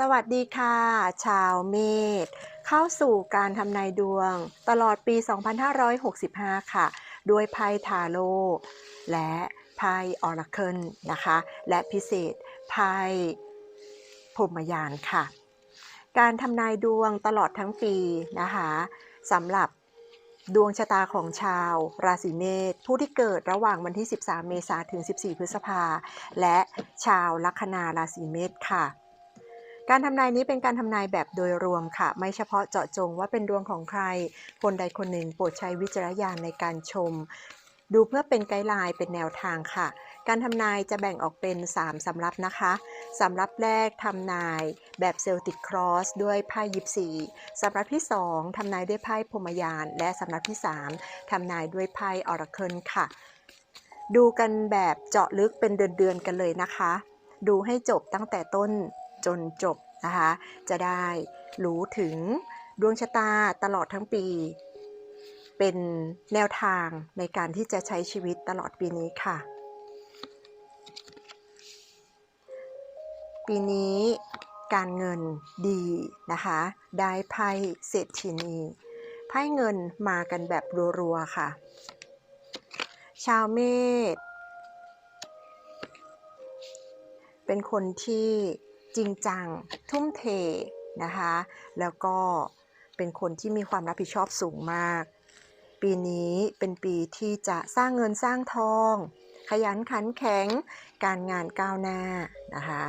สวัสดีค่ะ ชาวเมษเข้าสู่การทำนายดวง ตลอดปี 2565 ค่ะ ด้วยไพ่ทาโร่และไพ่ออราเคิลนะคะ และพิเศษไพ่พรมยานค่ะ การทำนายดวงตลอดทั้งปีนะคะสำหรับดวงชะตาของชาว ราศีเมษผู้ที่เกิดระหว่างวันที่ 13 เมษายนถึง 14 พฤษภาและชาวลัคนาราศีเมษค่ะ การทำนายนี้เป็นการทำนายแบบโดยรวมค่ะ ไม่เฉพาะเจาะจงว่าเป็นดวงของใคร คนใดคนหนึ่งโปรดใช้วิจารณญาณในการชม ดูเพื่อเป็นไกด์ไลน์เป็นแนวทางค่ะ การทำนายจะแบ่งออกเป็น 3สำรับนะคะสำรับแรกทำนายแบบเซลติกครอสด้วยไพ่ยิปซีสำรับที่ 2ทำนายด้วยไพ่พมยาน และสำรับที่ 3ทำนายด้วยไพ่ออราเคิลค่ะ ดูกันแบบเจาะลึกเป็นเดือนๆกันเลยนะคะ ดูให้จบตั้งแต่ต้น จนจบนะคะ จะได้รู้ถึงดวงชะตาตลอดทั้งปี เป็นแนวทางในการที่จะใช้ชีวิตตลอดปีนี้ค่ะ ปีนี้การเงินดีนะคะ ได้ไพ่เศรษฐินีไพ่เงินมากันแบบรัวๆค่ะ ชาวเมษเป็นคนที่ จริงจัง ทุ่มเทนะคะ แล้วก็เป็นคนที่มีความรับผิดชอบสูงมาก ปีนี้เป็นปีที่จะสร้างเงินสร้างทอง ขยันขันแข็ง การงานก้าวหน้านะคะ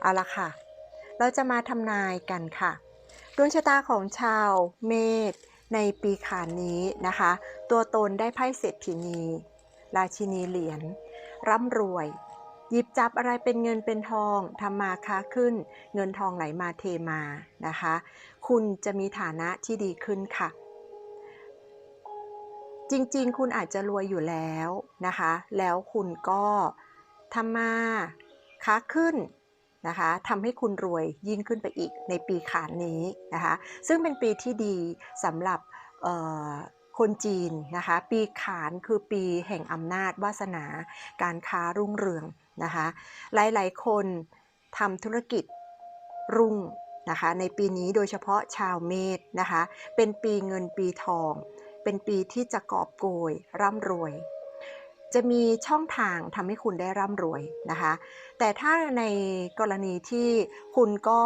เอาละค่ะ เราจะมาทำนายกันค่ะ ดวงชะตาของชาวเมษในปีขานนี้นะคะ ตัวตนได้ไพ่เศรษฐินี ราชินีเหรียญร่ำรวย หยิบจับอะไรเป็นเงินเป็นทองทำมาค้าขึ้น เงินทองไหลมาเทมานะคะ คุณจะมีฐานะที่ดีขึ้นค่ะ จริงๆ คุณอาจจะรวยอยู่แล้วนะคะ แล้วคุณก็ทำมาค้าขึ้นนะคะทำให้คุณรวยยิ่งขึ้นไปอีกในปีขานนี้นะคะ ซึ่งเป็นปีที่ดีสำหรับ คนจีนนะคะ ปีขานคือปีแห่งอำนาจวาสนา การค้ารุ่งเรืองนะคะ หลายๆ คนทำธุรกิจรุ่งนะคะ ในปีนี้โดยเฉพาะชาวเมษนะคะ เป็นปีเงินปีทอง เป็นปีที่จะกอบโกยร่ำรวย จะมีช่องทางทำให้คุณได้ร่ำรวยนะคะ แต่ถ้าในกรณีที่คุณก็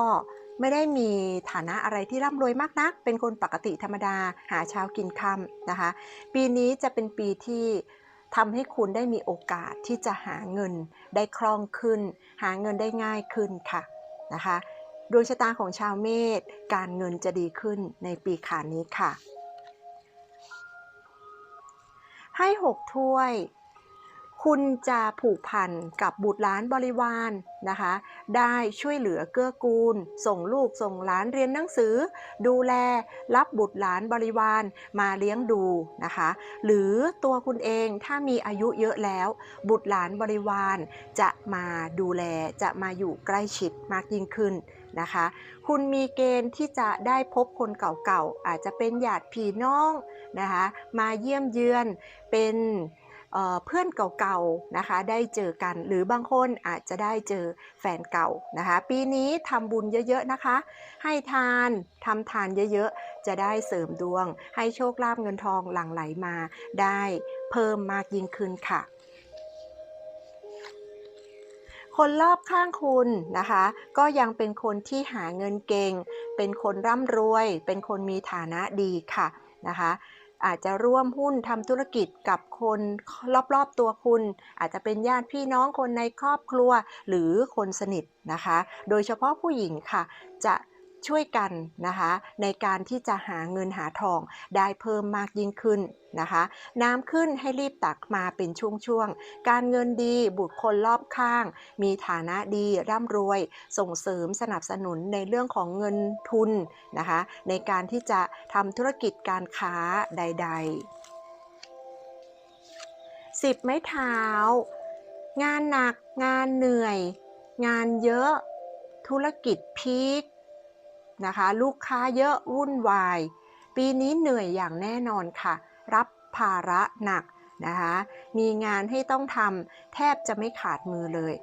ไม่ได้มีฐานะอะไรที่ร่ำรวยมากนัก เป็นคนปกติธรรมดาหาเช้ากินค่ำนะคะ ปีนี้จะเป็นปีที่ทำให้คุณได้มีโอกาสที่จะหาเงินได้คล่องขึ้น หาเงินได้ง่ายขึ้นค่ะนะคะดวงชะตาของชาวเมษการเงินจะดีขึ้นในปีขานนี้ค่ะ ให้หกถ้วย คุณจะผูกพันกับบุตรหลานบริวารนะคะ ได้ช่วยเหลือเกื้อกูล ส่งลูกส่งหลานเรียนหนังสือ ดูแลรับบุตรหลานบริวารมาเลี้ยงดูนะคะ หรือตัวคุณเองถ้ามีอายุเยอะแล้ว บุตรหลานบริวารจะมาดูแลจะมาอยู่ใกล้ชิดมากยิ่งขึ้นนะคะ คุณมีเกณฑ์ที่จะได้พบคนเก่าๆอาจจะเป็นญาติพี่น้องนะคะ มาเยี่ยมเยือนเป็น เพื่อนเก่าๆนะคะได้เจอกัน หรือบางคนอาจจะได้เจอแฟนเก่านะคะปีนี้ทำบุญเยอะๆนะคะ ให้ทานทำทานเยอะๆ จะได้เสริมดวง ให้โชคลาภเงินทองหลั่งไหลมา ได้เพิ่มมากยิ่งขึ้นค่ะคนรอบข้างคุณนะคะ ก็ยังเป็นคนที่หาเงินเก่ง เป็นคนร่ำรวย เป็นคนมีฐานะดีค่ะนะคะ อาจจะร่วมหุ้นทำธุรกิจกับคนรอบๆตัวคุณ อาจจะเป็นญาติพี่น้องคนในครอบครัวหรือคนสนิทนะคะ โดยเฉพาะผู้หญิงค่ะจะ ช่วยกันนะคะในการที่จะหาเงินหาทองได้เพิ่มมากยิ่งขึ้นนะคะ น้ำขึ้นให้รีบตักมาเป็นช่วงๆ การเงินดีบุตรคนรอบข้าง มีฐานะดีร่ำรวย ส่งเสริมสนับสนุนในเรื่องของเงินทุนนะคะ ในการที่จะทำธุรกิจการค้าใดๆสิบไม้เท้า งานหนักงานเหนื่อย งานเยอะ ธุรกิจพีค นะคะ ลูกค้าเยอะวุ่นวาย ปีนี้เหนื่อยอย่างแน่นอนค่ะ รับภาระหนักนะคะ มีงานให้ต้องทำแทบจะไม่ขาดมือเลย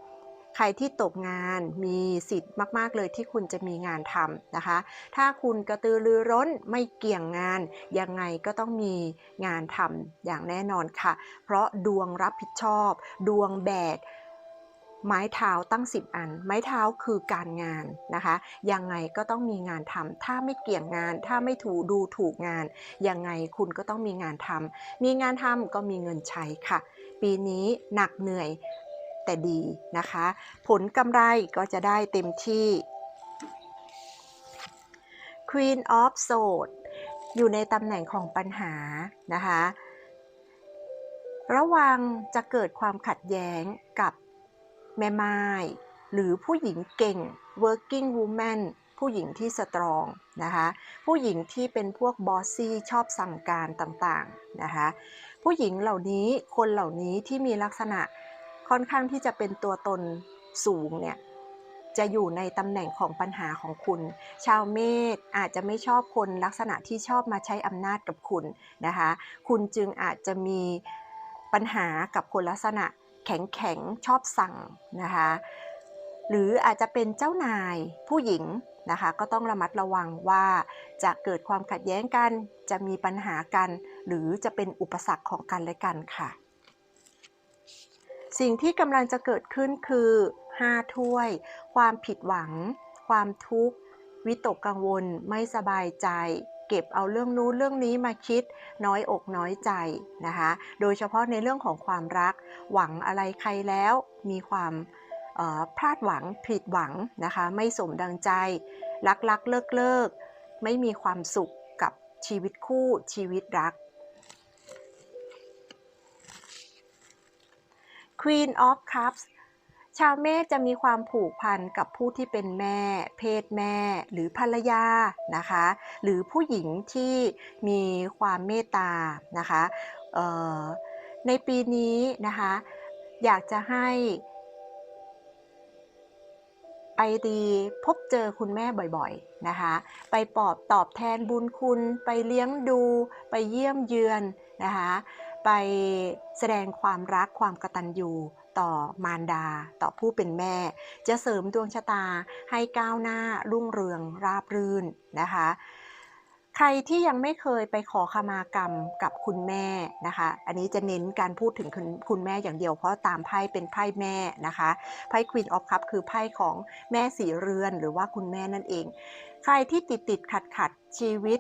ใครที่ตกงานมีสิทธิ์มาก ๆ เลยที่คุณจะมีงานทำนะคะ ถ้าคุณกระตือรือร้นไม่เกี่ยงงาน ยังไงก็ต้องมีงานทำอย่างแน่นอนค่ะ เพราะดวงรับผิดชอบ ดวงแบก ไม้เท้าตั้ง 10 อัน ไม้เท้าคือการงานนะคะ ยังไงก็ต้องมีงานทำถ้าไม่เกี่ยงงาน ถ้าไม่ถูดูถูกงาน ยังไงคุณก็ต้องมีงานทำมีงานทำก็มีเงินใช้ค่ะ ปีนี้หนักเหนื่อยแต่ดีนะคะ ผลกำไรก็จะได้เต็มที่ Queen of Swords อยู่ในตำแหน่งของปัญหานะคะ ระวังจะเกิดความขัดแย้งกับ แม่ไม้หรือผู้หญิงเก่ง working woman ผู้หญิงที่สตรองนะคะ ผู้หญิงที่เป็นพวกบอสซี่ชอบสั่งการต่างๆนะคะ ผู้หญิงเหล่านี้คนเหล่านี้ที่มีลักษณะค่อนข้างที่จะเป็นตัวตนสูงเนี่ยจะอยู่ในตำแหน่งของปัญหาของคุณ ชาวเมษอาจจะไม่ชอบคนลักษณะที่ชอบมาใช้อำนาจกับคุณนะคะ คุณจึงอาจจะมีปัญหากับคนลักษณะ แข็งแข็งชอบสั่งนะคะหรืออาจจะเป็นเจ้านายผู้หญิงนะคะก็ต้องระมัดระวังว่าจะเกิดความขัดแย้งกัน จะมีปัญหากัน หรือจะเป็นอุปสรรคของกันและกันค่ะ สิ่งที่กำลังจะเกิดขึ้นคือ5ถ้วย ความผิดหวัง ความทุกข์ วิตกกังวล ไม่สบายใจ เก็บเอาเรื่องนู้นเรื่องนี้มาคิดน้อยอกน้อยใจนะคะ โดยเฉพาะในเรื่องของความรัก หวังอะไรใครแล้วมีความพลาดหวังผิดหวังนะคะ ไม่สมดังใจ รักรักเลิกเลิกไม่มีความสุขกับชีวิตคู่ชีวิตรัก Queen of Cups ชาวเมษจะมีความผูกพันกับผู้ที่เป็นแม่ เพศแม่ หรือภรรยานะคะ หรือผู้หญิงที่มีความเมตตานะคะในปีนี้นะคะ อยากจะให้ไปดีพบเจอคุณแม่บ่อยๆนะคะ ไปปอบตอบแทนบุญคุณ ไปเลี้ยงดู ไปเยี่ยมเยือนนะคะ ไปแสดงความรักความกตัญญู ต่อมารดา ต่อผู้เป็นแม่ จะเสริมดวงชะตาให้ก้าวหน้ารุ่งเรืองราบรื่นนะคะ ใครที่ยังไม่เคยไปขอขมากรรมกับคุณแม่นะคะ อันนี้จะเน้นการพูดถึงคุณคุณแม่อย่างเดียวเพราะตามไพ่เป็นไพ่แม่นะคะไพ่ Queen of Cup คือไพ่ของแม่สีเรือนหรือว่าคุณแม่นั่นเอง ใครที่ติดติดขัดขัดชีวิต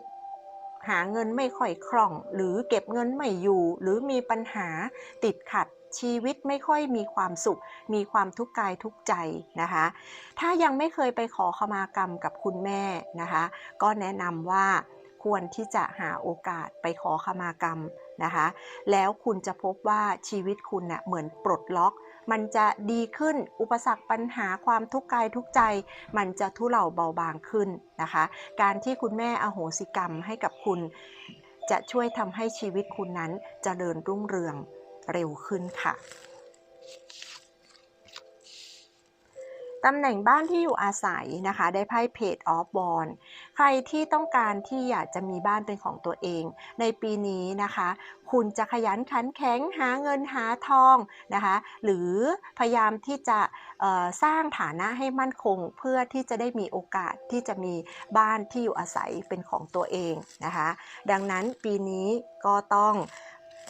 หาเงินไม่ค่อยคล่อง หรือเก็บเงินไม่อยู่ หรือมีปัญหาติดขัด ชีวิตไม่ค่อยมีความสุข มีความทุกข์กายทุกข์ใจนะคะ ถ้ายังไม่เคยไปขอขมากรรมกับคุณแม่นะคะ ก็แนะนำว่าควรที่จะหาโอกาสไปขอขมากรรมนะคะ แล้วคุณจะพบว่าชีวิตคุณเนะ่ยเหมือนปลดล็อกมันจะดีขึ้น อุปสรรคปัญหาความทุกข์กายทุกใจ มันจะทุเลาเบาบางขึ้นนะคะ การที่คุณแม่อโหสิกรรมให้กับคุณ จะช่วยทำให้ชีวิตคุณนั้นจเจริญรุ่งเรือง เร็วขึ้นค่ะตำแหน่งบ้านที่อยู่อาศัยนะคะ ได้ไพ่เพจออฟบอลใครที่ต้องการที่อยากจะมีบ้านเป็นของตัวเอง ในปีนี้นะคะ คุณจะขยันขันแข็งหาเงินหาทองนะคะ หรือพยายามที่จะสร้างฐานะให้มั่นคง เพื่อที่จะได้มีโอกาสที่จะมีบ้านที่อยู่อาศัยเป็นของตัวเองนะคะ ดังนั้นปีนี้ก็ต้อง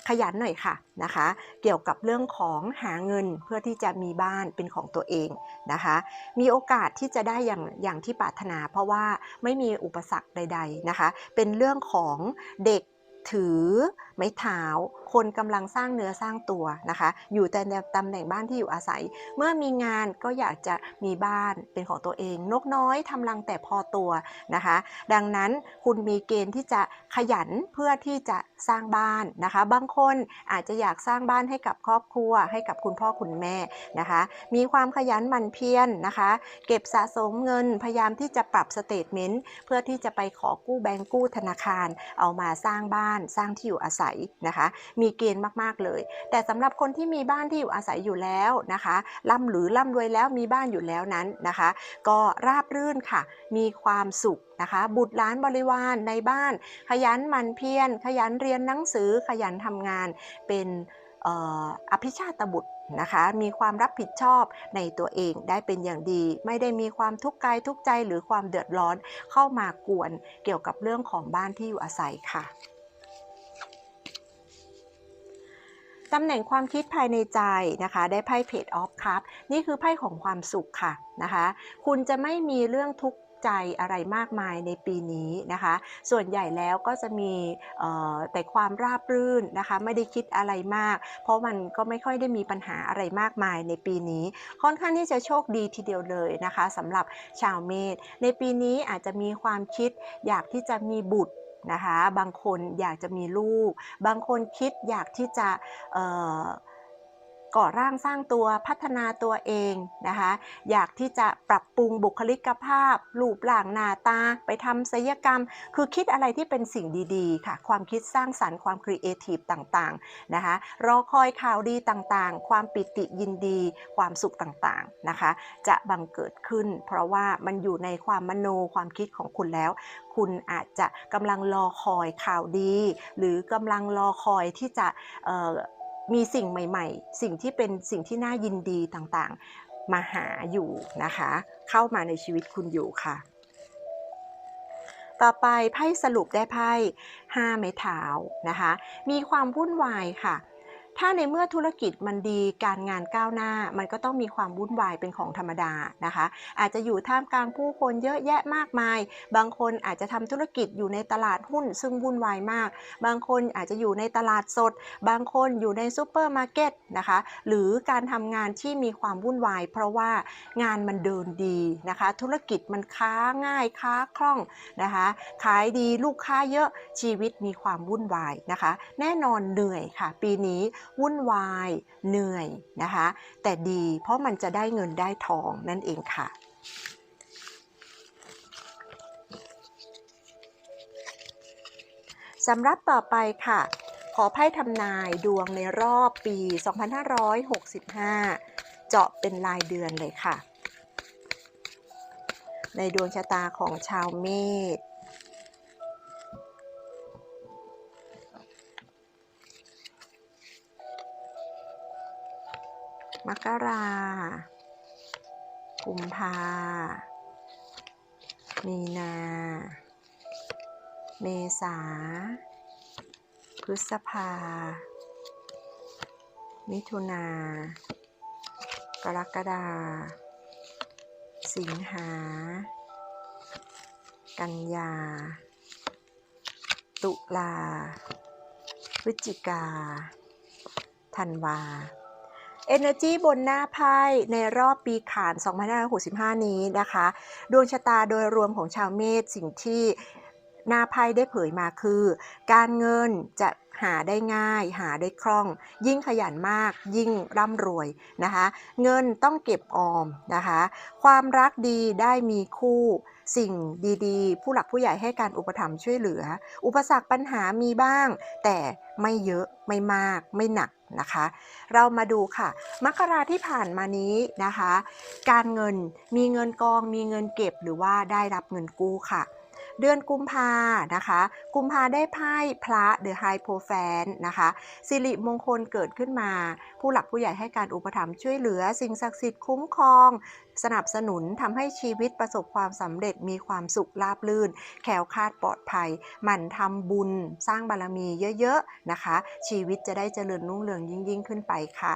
ขยันหน่อยค่ะนะคะ เกี่ยวกับเรื่องของหาเงินเพื่อที่จะมีบ้านเป็นของตัวเองนะคะ มีโอกาสที่จะได้อย่างอย่างที่ปรารถนา เพราะว่าไม่มีอุปสรรคใด ๆนะคะ เป็นเรื่องของเด็กถือไม้เท้า คนกำลังสร้างเนื้อสร้างตัวนะคะ อยู่แต่ในตำแหน่งบ้านที่อยู่อาศัย เมื่อมีงานก็อยากจะมีบ้านเป็นของตัวเอง นกน้อยทำรังแต่พอตัวนะคะ ดังนั้นคุณมีเกณฑ์ที่จะขยันเพื่อที่จะสร้างบ้านนะคะ บางคนอาจจะอยากสร้างบ้านให้กับครอบครัว ให้กับคุณพ่อคุณแม่นะคะ มีความขยันหมั่นเพียรนนะคะ เก็บสะสมเงินพยายามที่จะปรับสเตทเมนต์เพื่อที่จะไปขอกู้แบงก์กู้ธนาคาร เอามาสร้างบ้านสร้างที่อยู่อาศัยนะคะ มีีเกณฑ์มากๆเลย แต่สำหรับคนที่มีบ้านที่อยู่อาศัยอยู่แล้วนะคะร่ำหรือร่ำรวยแล้วมีบ้านอยู่แล้วนั้นนะคะ ก็ราบรื่นค่ะ มีความสุขนะคะ บุตรหลานบริวารในบ้าน ขยันหมั่นเพียรขยันเรียนหนังสือขยันทำงานเป็นเอ่ออภิชาตบุตรนะคะมีความรับผิดชอบในตัวเองได้เป็นอย่างดี ไม่ได้มีความทุกข์กายทุกข์ใจหรือความเดือดร้อนเข้ามากวนเกี่ยวกับเรื่องของบ้านที่อยู่อาศัยค่ะ ตำแหน่งความคิดภายในใจนะคะ ได้ไพ่เพจออฟคัพนี่คือไพ่ของความสุขค่ะนะคะ คุณจะไม่มีเรื่องทุกข์ใจอะไรมากมายในปีนี้นะคะ ส่วนใหญ่แล้วก็จะมีแต่ความราบรื่นนะคะ ไม่ได้คิดอะไรมาก เพราะมันก็ไม่ค่อยได้มีปัญหาอะไรมากมายในปีนี้ ค่อนข้างที่จะโชคดีทีเดียวเลยนะคะสำหรับชาวเมษในปีนี้อาจจะมีความคิดอยากที่จะมีบุตร นะคะ บางคนอยากจะมีลูก บางคนคิดอยากที่จะ ก่อร่างสร้างตัวพัฒนาตัวเองนะคะ อยากที่จะปรับปรุงบุคลิกภาพรูปร่างหน้าตา ไปทำศัลยกรรม คือคิดอะไรที่เป็นสิ่งดีๆ ค่ะ ความคิดสร้างสรรค์ความครีเอทีฟต่างๆนะคะ รอคอยข่าวดีต่างๆ ความปิติยินดี ความสุขต่างๆนะคะ จะบังเกิดขึ้น เพราะว่ามันอยู่ในความมโนความคิดของคุณแล้ว คุณอาจจะกำลังรอคอยข่าวดี หรือกำลังรอคอยที่จะ มีสิ่งใหม่ ๆ สิ่งที่เป็นสิ่งที่น่ายินดีต่างๆ มาหาอยู่นะคะ เข้ามาในชีวิตคุณอยู่ค่ะ ต่อไปไพ่สรุปได้ไพ่ห้าไม้เท้านะคะ มีความวุ่นวายค่ะ ถ้าในเมื่อธุรกิจมันดีการงานก้าวหน้า มันก็ต้องมีความวุ่นวายเป็นของธรรมดานะคะ อาจจะอยู่ท่ามกลางผู้คนเยอะแยะมากมาย บางคนอาจจะทำธุรกิจอยู่ในตลาดหุ้น ซึ่งวุ่นวายมาก บางคนอาจจะอยู่ในตลาดสด บางคนอยู่ในซูเปอร์มาร์เก็ตนะคะ หรือการทำงานที่มีความวุ่นวาย เพราะว่างานมันเดินดีนะคะ ธุรกิจมันค้าง่ายค้าคล่องนะคะ ขายดีลูกค้าเยอะชีวิตมีความวุ่นวายนะคะ แน่นอนเหนื่อยค่ะ ปีนี้วุ่นวาย เหนื่อยนะคะ แต่ดีเพราะมันจะได้เงินได้ทองนั่นเองค่ะสำหรับต่อไปค่ะ ขอไพ่ทำนายดวงในรอบปี 2565 เจาะเป็นรายเดือนเลยค่ะ ในดวงชะตาของชาวเมษ มกรากุมภา มีนา เมษา พฤษภา มิถุนา กรกฎา สิงหา กันยา ตุลา พฤศจิกา ธันวา Energy บนหน้าไพ่ในรอบปีขาน 2565 นี้นะคะ ดวงชะตาโดยรวมของชาวเมษสิ่งที่หน้าไพ่ได้เผยมาคือ การเงินจะหาได้ง่าย หาได้คล่อง ยิ่งขยันมาก ยิ่งร่ำรวยนะคะ เงินต้องเก็บออมนะคะ ความรักดีได้มีคู่ สิ่งดีๆ ผู้หลักผู้ใหญ่ให้การอุปถัมภ์ช่วยเหลือ อุปสรรคปัญหามีบ้าง แต่ไม่เยอะไม่มาก ไม่หนักนะคะ เรามาดูค่ะ มกราที่ผ่านมานี้นะคะ การเงินมีเงินกองมีเงินเก็บหรือว่าได้รับเงินกู้ค่ะ เดือนกุมภานะคะ กุมภาได้ไพ่พระเดอะไฮโพแฟนนะคะสิริมงคลเกิดขึ้นมา ผู้หลักผู้ใหญ่ให้การอุปถัมภ์ช่วยเหลือ สิ่งศักดิ์สิทธิ์คุ้มครอง สนับสนุนทำให้ชีวิตประสบความสำเร็จมีความสุขราบลื่น แขวคาดปลอดภัย หมั่นทำบุญสร้างบารมีเยอะๆนะคะ ชีวิตจะได้เจริญรุ่งเรืองยิ่งๆ ขึ้นไปค่ะ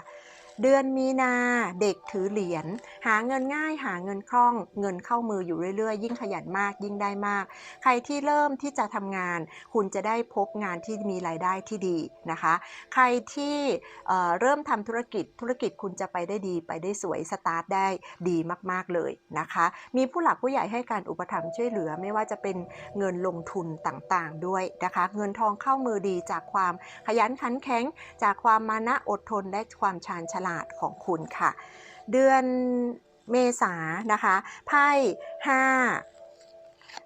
เดือนมีนาเด็กถือเหรียญหาเงินง่ายหาเงินคล่อง เงินเข้ามืออยู่เรื่อยๆ ยิ่งขยันมากยิ่งได้มาก ใครที่เริ่มที่จะทำงาน คุณจะได้พบงานที่มีรายได้ที่ดีนะคะ ใครที่เเริ่มทำธุรกิจธุรกิจคุณจะไปได้ดีไปได้สวยสตาร์ทได้ดีมากๆเลยนะคะ มีผู้หลักผู้ใหญ่ให้การอุปถัมภ์ช่วยเหลือไม่ว่าจะเป็นเงินลงทุนต่างๆด้วยนะคะ เงินทองเข้ามือดีจากความขยันขันแข็ง จากความมานะอดทนและความชาญฉลาดลาดของคุณค่ะ เดือนเมษานะคะไพ่ห้า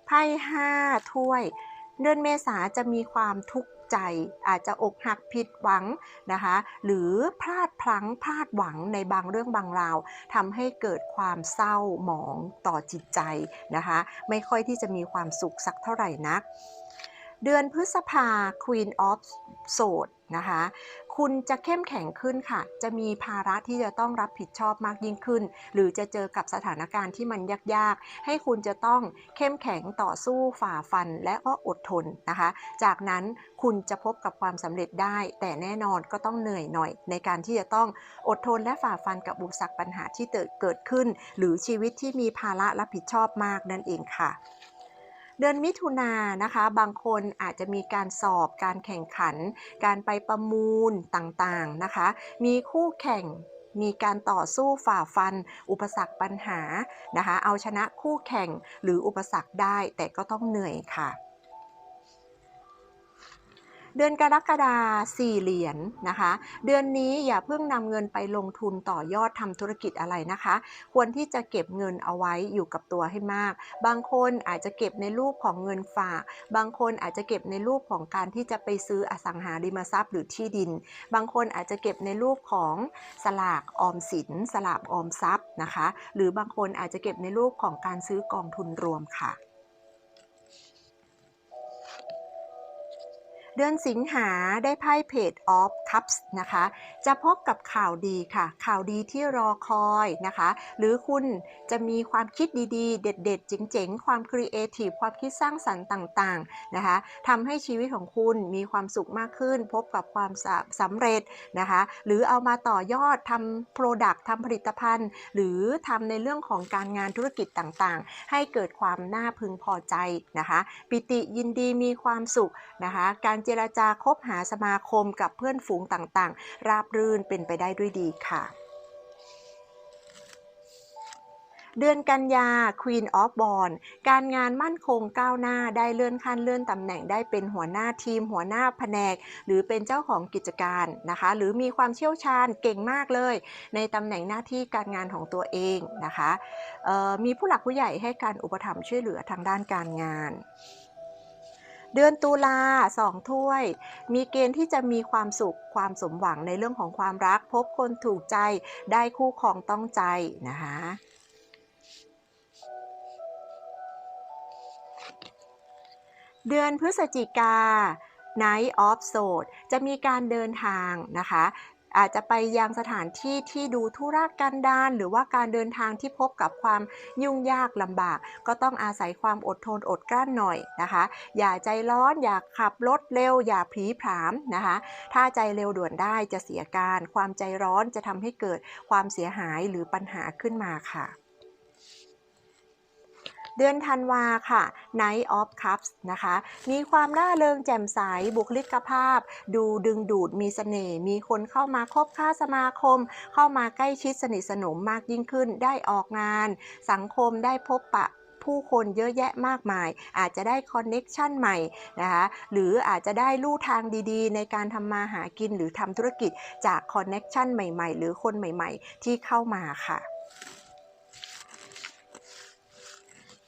ไพ่ห้าถ้วย เดือนเมษาจะมีความทุกข์ใจอาจจะอกหักผิดหวังนะคะ หรือพลาดพลั้งพลาดหวังในบางเรื่องบางราวทำให้เกิดความเศร้าหมองต่อจิตใจนะคะ ไม่ค่อยที่จะมีความสุขสักเท่าไหร่นัก เดือนพฤษภา Queen of Swords นะคะ คุณจะเข้มแข็งขึ้นค่ะ จะมีภาระที่จะต้องรับผิดชอบมากยิ่งขึ้น หรือจะเจอกับสถานการณ์ที่มันยากๆ ให้คุณจะต้องเข้มแข็งต่อสู้ฝ่าฟันและก็อดทนนะคะ จากนั้นคุณจะพบกับความสำเร็จได้ แต่แน่นอนก็ต้องเหนื่อยหน่อย ในการที่จะต้องอดทนและฝ่าฟันกับอุปสรรคปัญหาที่เกิดขึ้น หรือชีวิตที่มีภาระรับผิดชอบมากนั่นเองค่ะ เดือนมิถุนายนนะคะ บางคนอาจจะมีการสอบการแข่งขัน การไปประมูลต่างๆนะคะ มีคู่แข่งมีการต่อสู้ฝ่าฟัน อุปสรรคปัญหานะคะ เอาชนะคู่แข่งหรืออุปสรรคได้แต่ก็ต้องเหนื่อยค่ะ เดือนกรกฎาสี่เหรียญนนะคะ เดือนนี้อย่าเพิ่งนำเงินไปลงทุนต่อยอดทำธุรกิจอะไรนะคะ ควรที่จะเก็บเงินเอาไว้อยู่กับตัวให้มาก บางคนอาจจะเก็บในรูปของเงินฝาก บางคนอาจจะเก็บในรูปของการที่จะไปซื้ออสังหาริมทรัพย์หรือที่ดิน บางคนอาจจะเก็บในรูปของสลากออมสิน สลากออมทรัพย์นะคะ หรือบางคนอาจจะเก็บในรูปของการซื้อกองทุนรวมค่ะ เดือนสิงหาได้ไพ่เพจออฟ cups นะคะ จะพบกับข่าวดีค่ะ ข่าวดีที่รอคอยนะคะ หรือคุณจะมีความคิดดีๆ เด็ดๆ เจ๋งๆ ความครีเอทีฟความคิดสร้างสรรค์ต่างๆนะคะทำให้ชีวิตของคุณมีความสุขมากขึ้น พบกับความสำเร็จนะคะ หรือเอามาต่อยอดทำโปรดักต์ทำผลิตภัณฑ์ หรือทำในเรื่องของการงานธุรกิจต่างๆ ให้เกิดความน่าพึงพอใจนะคะ ปิติยินดีมีความสุขนะคะ การเจรจาคบหาสมาคมกับเพื่อนฝูงต่างๆ ราบรื่นเป็นไปได้ด้วยดีค่ะเดือนกันยา Queen of b o n การงานมั่นคงก้าวหน้าได้เลื่อนขั้นเลื่อนตำแหน่งได้เป็นหัวหน้าทีม หัวหน้าแผนก หรือเป็นเจ้าของกิจการนะคะ หรือมีความเชี่ยวชาญเก่งมากเลย ในตำแหน่งหน้าที่การงานของตัวเองนะคะมีผู้หลักผู้ใหญ่ให้การอุปถัมภ์ช่วยเหลือทางด้านการงาน เดือนตุลาสองถ้วย มีเกณฑ์ที่จะมีความสุขความสมหวังในเรื่องของความรัก พบคนถูกใจได้คู่ครองต้องใจนะคะเดือนพฤศจิกา Night of s o d จะมีการเดินทางนะคะ อาจจะไปยังสถานที่ที่ดูธุรกันดารหรือว่าการเดินทางที่พบกับความยุ่งยากลำบาก ก็ต้องอาศัยความอดทนอดกลั้นหน่อยนะคะ อย่าใจร้อนอย่าขับรถเร็ว อย่าผีผามนะคะ ถ้าใจเร็วด่วนได้จะเสียการ ความใจร้อนจะทำให้เกิดความเสียหายหรือปัญหาขึ้นมาค่ะ เดือนธันวาค่ะ Night of Cups นะคะ มีความร่าเริงแจ่มใส บุคลิกภาพ ดูดึงดูด มีสเสน่ห์ มีคนเข้ามาคบค้าสมาคม เข้ามาใกล้ชิดสนิทสนมมากยิ่งขึ้น ได้ออกงาน สังคมได้พบปะผู้คนเยอะแยะมากมาย อาจจะได้คอนเน็กชันใหม่นะคะหรืออาจจะได้ลู่ทางดีๆ ในการทำมาหากินหรือทำธุรกิจจากคอนเน็กชันใหม่ๆ หรือคนใหม่ๆ ที่เข้ามาค่ะ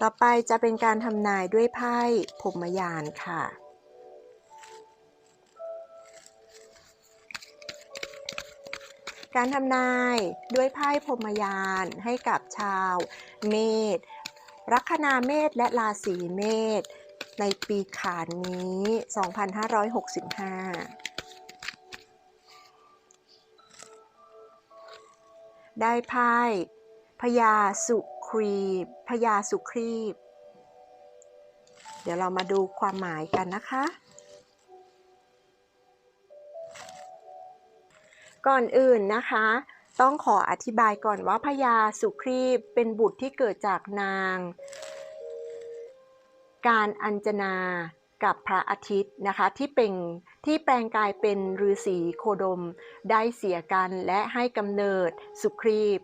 ต่อไปจะเป็นการทำนายด้วยไพ่พรมยานค่ะ การทำนายด้วยไพ่พรมยานให้กับชาวเมษลัคนาเมษและราศีเมษในปีขานนี้ 2565ได้ไพ่พญาสุ ครีบพญาสุครีบ เดี๋ยวเรามาดูความหมายกันนะคะ ก่อนอื่นนะคะ ต้องขออธิบายก่อนว่าพญาสุครีบเป็นบุตรที่เกิดจากนาง การอัญจนากับพระอาทิตย์นะคะที่เป็นที่แปลงกายเป็นฤาษีโคดมได้เสียกันและให้กำเนิดสุครีบ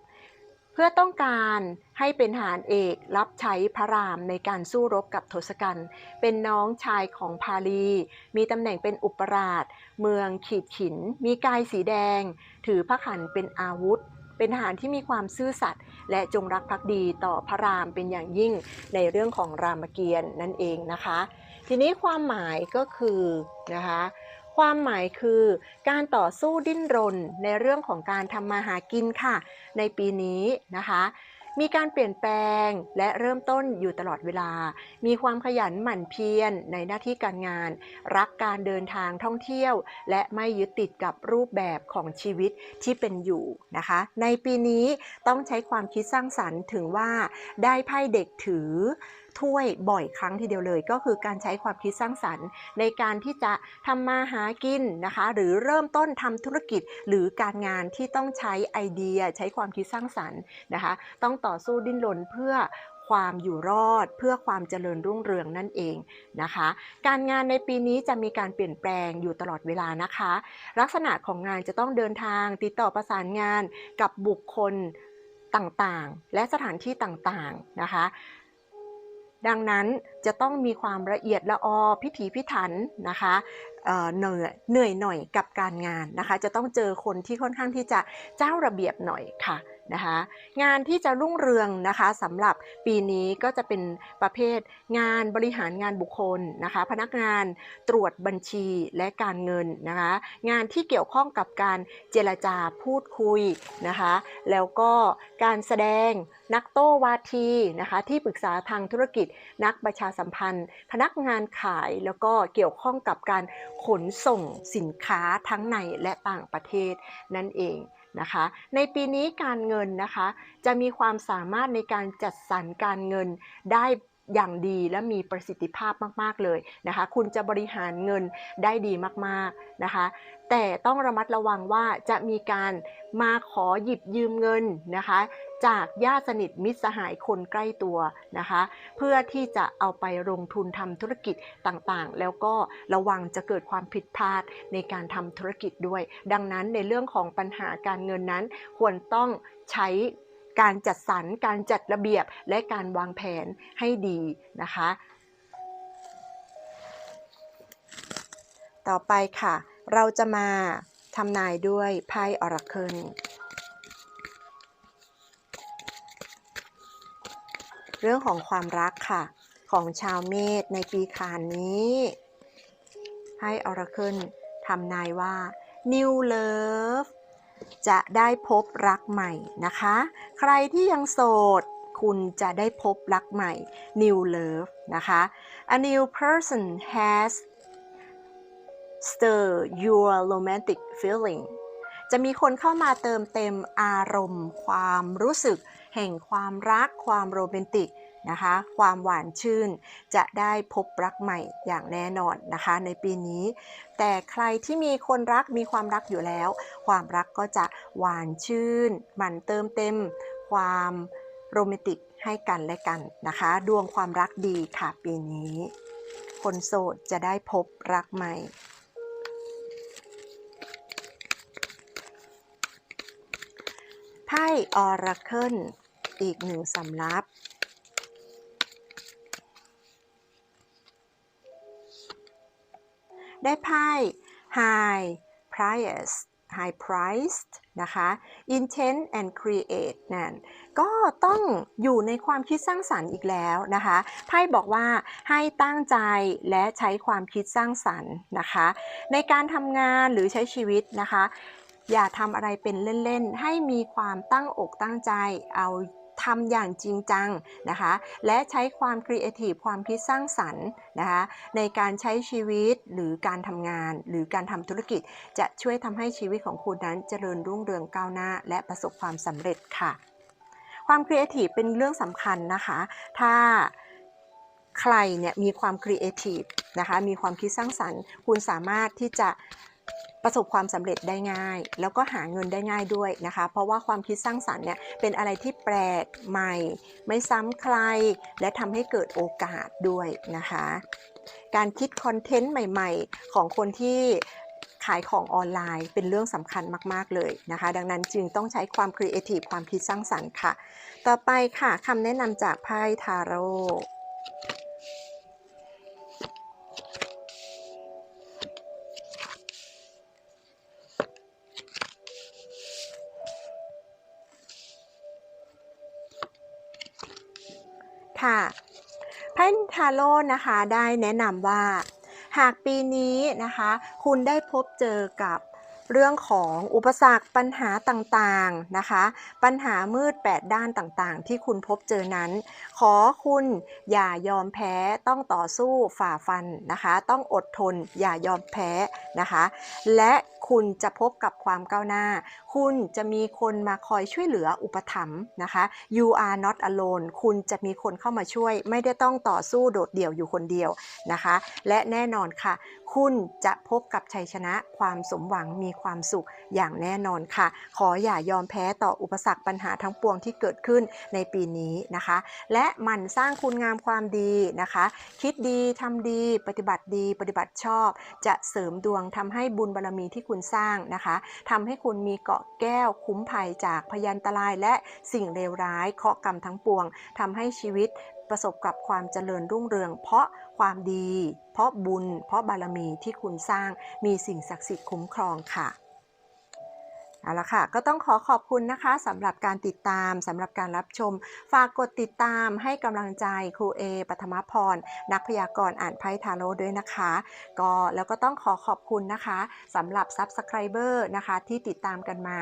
พื่อต้องการให้เป็นหารเอกรับใช้พระรามในการสู้รบกับทศกัณฐ์เป็นน้องชายของพาลี มีตำแหน่งเป็นอุปราช เมืองขีดขิน มีกายสีแดง ถือพระขันเป็นอาวุธ เป็นทหารที่มีความซื่อสัตย์และจงรักภักดีต่อพระรามเป็นอย่างยิ่งในเรื่องของรามเกียรตินั่นเองนะคะ ทีนี้ความหมายก็คือนะคะ ความหมายคือการต่อสู้ดิ้นรนในเรื่องของการทำมาหากินค่ะ ในปีนี้นะคะ มีการเปลี่ยนแปลงและเริ่มต้นอยู่ตลอดเวลา มีความขยันหมั่นเพียรในหน้าที่การงาน รักการเดินทางท่องเที่ยว และไม่ยึดติดกับรูปแบบของชีวิตที่เป็นอยู่นะคะ ในปีนี้ต้องใช้ความคิดสร้างสรรค์ถึงว่าได้ไพ่เด็กถือถ้วยบ่อยครั้งทีเดียวเลย ก็คือการใช้ความคิดสร้างสรรค์ ในการที่จะทำมาหากินนะคะ หรือเริ่มต้นทำธุรกิจหรือการงานที่ต้องใช้ไอเดีย ใช้ความคิดสร้างสรรค์นะคะ ต้องต่อสู้ดิ้นรนเพื่อความอยู่รอดเพื่อความเจริญรุ่งเรืองนั่นเองนะคะ การงานในปีนี้จะมีการเปลี่ยนแปลงอยู่ตลอดเวลานะคะ ลักษณะของงานจะต้องเดินทาง ติดต่อประสานงานกับบุคคลต่างๆ และสถานที่ต่างๆนะคะ ดังนั้นจะต้องมีความละเอียดละออพิถีพิถันนะคะเอ่อเหนื่อยเหนื่อยหน่อยกับการงานนะคะ จะต้องเจอคนที่ค่อนข้างที่จะเจ้าระเบียบหน่อยค่ะ นะคะ งานที่จะรุ่งเรืองนะคะสำหรับปีนี้ก็จะเป็นประเภทงานบริหารงานบุคคลนะคะ พนักงานตรวจบัญชีและการเงินนะคะ งานที่เกี่ยวข้องกับการเจรจาพูดคุยนะคะ แล้วก็การแสดงนักโต้วาทีนะคะ ที่ปรึกษาทางธุรกิจนักประชาสัมพันธ์ พนักงานขายแล้วก็เกี่ยวข้องกับการขนส่งสินค้าทั้งในและต่างประเทศนั่นเอง นะคะ ในปีนี้การเงินนะคะ จะมีความสามารถในการจัดสรรการเงินได้ อย่างดีและมีประสิทธิภาพมาก ๆ เลยนะคะ คุณจะบริหารเงินได้ดีมากๆนะคะ แต่ต้องระมัดระวังว่าจะมีการมาขอหยิบยืมเงินนะคะ จากญาติสนิทมิตรสหายคนใกล้ตัวนะคะ เพื่อที่จะเอาไปลงทุนทำธุรกิจต่างๆ แล้วก็ระวังจะเกิดความผิดพลาดในการทำธุรกิจด้วย ดังนั้นในเรื่องของปัญหาการเงินนั้นควรต้องใช้ การจัดสรรการจัดระเบียบและการวางแผนให้ดีนะคะ ต่อไปค่ะ เราจะมาทำนายด้วยไพ่ออราเคิลเรื่องของความรักค่ะ ของชาวเมษในปีขานนี้ไพ่ออราเคิลทำนายว่า New Love จะได้พบรักใหม่นะคะ ใครที่ยังโสด คุณจะได้พบรักใหม่ New Love นะคะ A new person has stir your romantic feeling จะมีคนเข้ามาเติมเต็มอารมณ์ ความรู้สึก แห่งความรักความโรแมนติก นะคะ ความหวานชื่นจะได้พบรักใหม่อย่างแน่นอนนะคะ ในปีนี้ แต่ใครที่มีคนรักมีความรักอยู่แล้ว ความรักก็จะหวานชื่น มันเติมเต็ม ความโรแมนติกให้กันและกันนะคะ ดวงความรักดีค่ะปีนี้ คนโสดจะได้พบรักใหม่ไพ่ออราเคิลอีกหนึ่งสำรับ ได้ไพ่ High Price High Priced นะคะ Intent and Create นั่นก็ต้องอยู่ในความคิดสร้างสรรค์อีกแล้วนะคะไพ่บอกว่าให้ตั้งใจและใช้ความคิดสร้างสรรค์นะคะ ในการทำงานหรือใช้ชีวิตนะคะ อย่าทำอะไรเป็นเล่น ๆ ให้มีความตั้งอกตั้งใจเอา ทำอย่างจริงจังนะคะ และใช้ความครีเอทีฟความคิดสร้างสรรค์นะคะในการใช้ชีวิตหรือการทำงาน หรือการทำธุรกิจ จะช่วยทำให้ชีวิตของคุณนั้นเจริญรุ่งเรืองก้าวหน้า และประสบความสำเร็จค่ะ ความครีเอทีฟเป็นเรื่องสำคัญนะคะ ถ้าใครเนี่ยมีความครีเอทีฟนะคะ มีความคิดสร้างสรรค์ คุณสามารถที่จะ ประสบความสำเร็จได้ง่าย แล้วก็หาเงินได้ง่ายด้วยนะคะ เพราะว่าความคิดสร้างสรรค์เนี่ยเป็นอะไรที่แปลกใหม่ ไม่ซ้ำใคร และทำให้เกิดโอกาสด้วยนะคะ การคิดคอนเทนต์ใหม่ๆ ของคนที่ขายของออนไลน์เป็นเรื่องสำคัญมาก ๆ เลยนะคะ ดังนั้นจึงต้องใช้ความครีเอทีฟความคิดสร้างสรรค์ค่ะ ต่อไปค่ะคำแนะนำจากไพ่ทาโร่ ค่ะไพ่ทาโร่นะคะได้แนะนำว่า หากปีนี้นะคะ คุณได้พบเจอกับ เรื่องของอุปสรรคปัญหาต่างๆนะคะ ปัญหามืด 8 ด้านต่างๆ ที่คุณพบเจอนั้น ขอคุณอย่ายอมแพ้ต้องต่อสู้ฝ่าฟันนะคะ ต้องอดทนอย่ายอมแพ้นะคะ และคุณจะพบกับความก้าวหน้า คุณจะมีคนมาคอยช่วยเหลืออุปถัมภ์นะคะ you are not alone คุณจะมีคนเข้ามาช่วย ไม่ได้ต้องต่อสู้โดดเดี่ยวอยู่คนเดียวนะคะ และแน่นอนค่ะ คุณจะพบกับชัยชนะความสมหวังมีความสุขอย่างแน่นอนค่ะ ขออย่ายอมแพ้ต่ออุปสรรคปัญหาทั้งปวงที่เกิดขึ้นในปีนี้นะคะ และหมันสร้างคุณงามความดีนะคะ คิดดีทำดี ปฏิบัติดี ปฏิบัติชอบ จะเสริมดวงทำให้บุญบารรมีที่คุณสร้างนะคะทำให้คุณมีเกาะแก้วคุ้มภัยจากพยันตรายและสิ่งเลวร้ายเคราะกรรมทั้งปวงทำให้ชีวิตประสบกับความเจริญรุ่งเรือง เพราะความดี ราะบุญ เพราะบารมีที่คุณสร้างมีสิ่งศักดิ์สิทธิ์คุ้มครองค่ะเอาละค่ะ ก็ต้องขอขอบคุณนะคะสำหรับการติดตามสำหรับการรับชม ฝากกดติดตามให้กำลังใจครูเอปัทมพร นักพยากรณ์อ่านไพ่ทาโร่ด้วยนะคะ ก็แล้วก็ต้องขอขอบคุณนะคะสำหรับ Subscriber นะคะที่ติดตามกันมา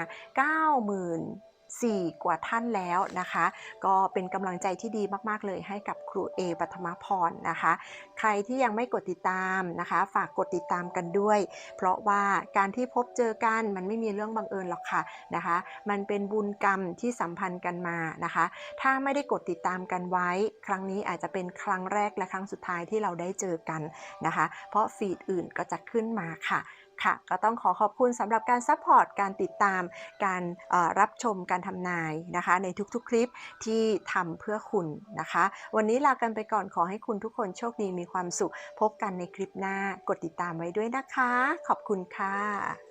90,000 4 กว่าท่านแล้วนะคะ ก็เป็นกำลังใจที่ดีมากๆเลยให้กับครูเอปัทมพรนะคะ ใครที่ยังไม่กดติดตามนะคะ ฝากกดติดตามกันด้วย เพราะว่าการที่พบเจอกันมันไม่มีเรื่องบังเอิญหรอกค่ะนะคะ มันเป็นบุญกรรมที่สัมพันธ์กันมานะคะ ถ้าไม่ได้กดติดตามกันไว้ ครั้งนี้อาจจะเป็นครั้งแรกและครั้งสุดท้ายที่เราได้เจอกันนะคะ เพราะฟีดอื่นก็จะขึ้นมาค่ะ ค่ะ ก็ต้องขอขอบคุณสำหรับการซัพพอร์ต การติดตาม การรับชมการทำนายนะคะ ในทุกๆ คลิปที่ทำเพื่อคุณนะคะ วันนี้ลากันไปก่อนขอให้คุณทุกคนโชคดีมีความสุข พบกันในคลิปหน้ากดติดตามไว้ด้วยนะคะ ขอบคุณค่ะ